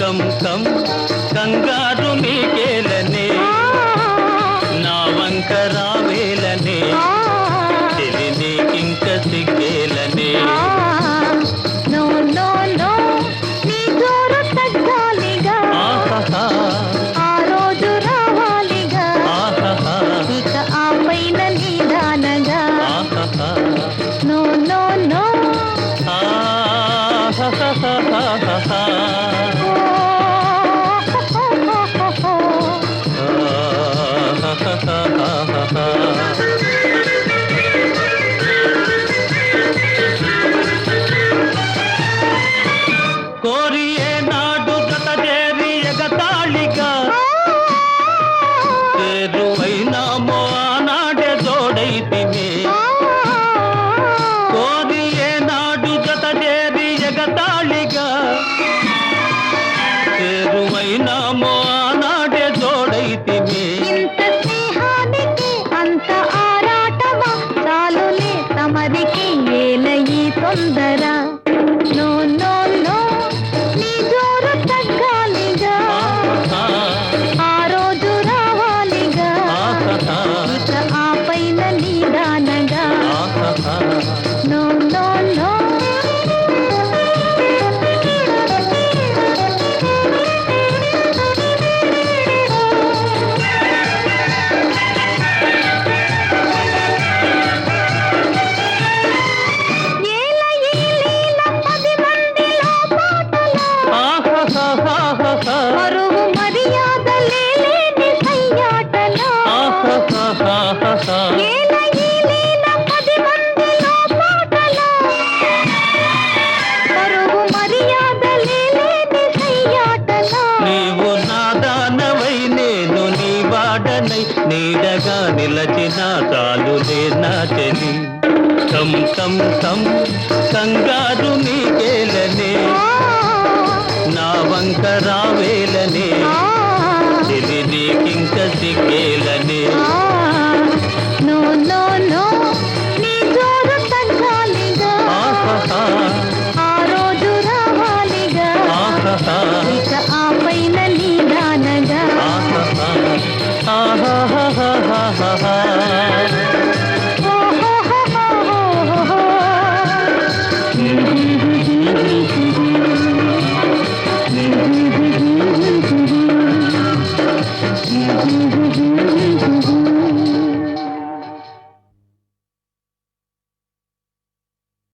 కం కంగారు నీకే ఏనాడు గత చేరి ఎగతాళిగా? చేరువైనామో ఆనాడే తోడైతిమే కోరి ఏనాడు గత చేరి ఎగతాళిగా? చేరువైనామో ఆనాడే తోడైతిమే తమదికి ఏల ఈ తొందర. అండగా నిలచిన చాలులే నా చెలి సం సం సం కంగారు నీ